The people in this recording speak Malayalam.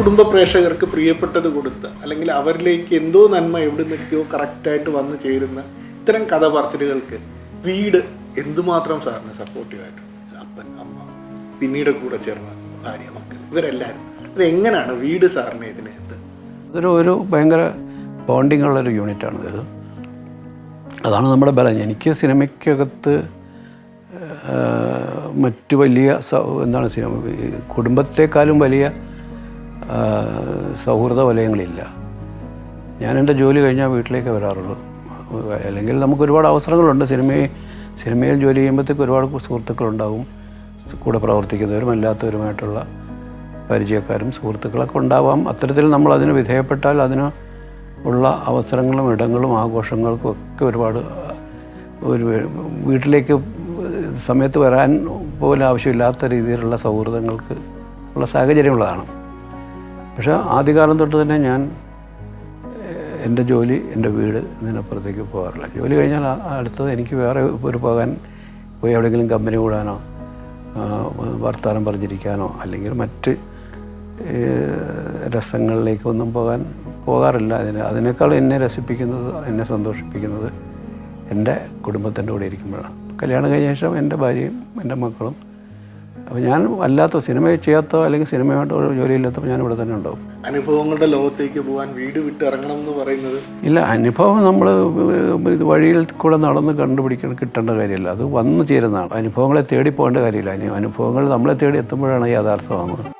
കുടുംബ പ്രേക്ഷകർക്ക് പ്രിയപ്പെട്ടത് കൊടുത്ത് അല്ലെങ്കിൽ അവരിലേക്ക് എന്തോ നന്മ എവിടെ നിൽക്കുകയോ കറക്റ്റായിട്ട് വന്നു ചേരുന്ന ഇത്തരം കഥ പറച്ചിലുകൾക്ക് വീട് എന്തുമാത്രം സാറിന് സപ്പോർട്ടീവായിട്ട് അപ്പൻ അമ്മ പിന്നീട് കൂടെ ചേർന്ന ഭാര്യ മക്കൾ ഇവരെല്ലാവരും അത് എങ്ങനെയാണ് വീട് സാറിനെ ഇതിനകത്ത്? അതൊരു ഒരു ഭയങ്കര ബോണ്ടിങ് ഉള്ളൊരു യൂണിറ്റാണ് ഇത്. അതാണ് നമ്മുടെ ബലം. എനിക്ക് സിനിമയ്ക്കകത്ത് മറ്റു വലിയ എന്താണ് സിനിമ? കുടുംബത്തെക്കാളും വലിയ സൗഹൃദ വലയങ്ങളില്ല. ഞാൻ എന്റെ ജോലി കഴിഞ്ഞാൽ വീട്ടിലേക്ക് വരാറുള്ളൂ. അല്ലെങ്കിൽ നമുക്ക് ഒരുപാട് അവസരങ്ങളുണ്ട്. സിനിമയിൽ സിനിമയിൽ ജോലി ചെയ്യുമ്പോഴത്തേക്ക് ഒരുപാട് സുഹൃത്തുക്കളുണ്ടാവും. കൂടെ പ്രവർത്തിക്കുന്നവരും അല്ലാത്തവരുമായിട്ടുള്ള പരിചയക്കാരും സുഹൃത്തുക്കളൊക്കെ ഉണ്ടാവാം. അത്തരത്തിൽ നമ്മൾ അതിന് വിധേയപ്പെട്ടാൽ അതിന് ഉള്ള അവസരങ്ങളും ഇടങ്ങളും ആഘോഷങ്ങൾക്കും ഒക്കെ ഒരുപാട് ഒരു വീട്ടിലേക്ക് സമയത്ത് വരാൻ പോലും ആവശ്യമില്ലാത്ത രീതിയിലുള്ള സൗഹൃദങ്ങൾക്ക് ഉള്ള സാഹചര്യമുള്ളതാണ്. പക്ഷേ ആദ്യകാലം തൊട്ട് തന്നെ ഞാൻ എന്റെ ജോലി എന്റെ വീട് ഇതിനപ്പുറത്തേക്ക് പോകാറില്ല. ജോലി കഴിഞ്ഞാൽ അടുത്തത് എനിക്ക് വേറെ ഒരു പോകാൻ പോയി എവിടെയെങ്കിലും കമ്പനി കൂടാനോ വർത്തമാനം പറഞ്ഞിരിക്കാനോ അല്ലെങ്കിൽ മറ്റ് രസങ്ങളിലേക്കൊന്നും പോകാൻ പോകാറില്ല. അതിന് അതിനേക്കാൾ എന്നെ രസിപ്പിക്കുന്നത് എന്നെ സന്തോഷിപ്പിക്കുന്നത് എന്റെ കുടുംബത്തിന്റെ കൂടെ ഇരിക്കുമ്പോഴാണ്. കല്യാണം കഴിഞ്ഞ ശേഷം എന്റെ ഭാര്യയും എന്റെ മക്കളും അപ്പോൾ ഞാൻ അല്ലാത്ത സിനിമ ചെയ്യാത്ത അല്ലെങ്കിൽ സിനിമയായിട്ട് ഒരു ജോലിയില്ലാത്തപ്പോൾ ഞാൻ ഇവിടെ തന്നെ ഉണ്ടാവും. അനുഭവങ്ങളുടെ ലോകത്തേക്ക് പോകാൻ വീട് വിട്ട് ഇറങ്ങണം എന്ന് പറയുന്നത്? ഇല്ല അനുഭവം നമ്മൾ ഇത് വഴിയിൽ കൂടെ നടന്ന് കണ്ടുപിടിക്കണം കിട്ടേണ്ട കാര്യമില്ല. അത് വന്നു ചേരുന്നതാണ്. അനുഭവങ്ങളെ തേടി പോകേണ്ട കാര്യമില്ല. അനു- അനുഭവങ്ങൾ നമ്മളെ തേടി എത്തുമ്പോഴാണ് യാഥാർത്ഥ്യമാകുന്നത്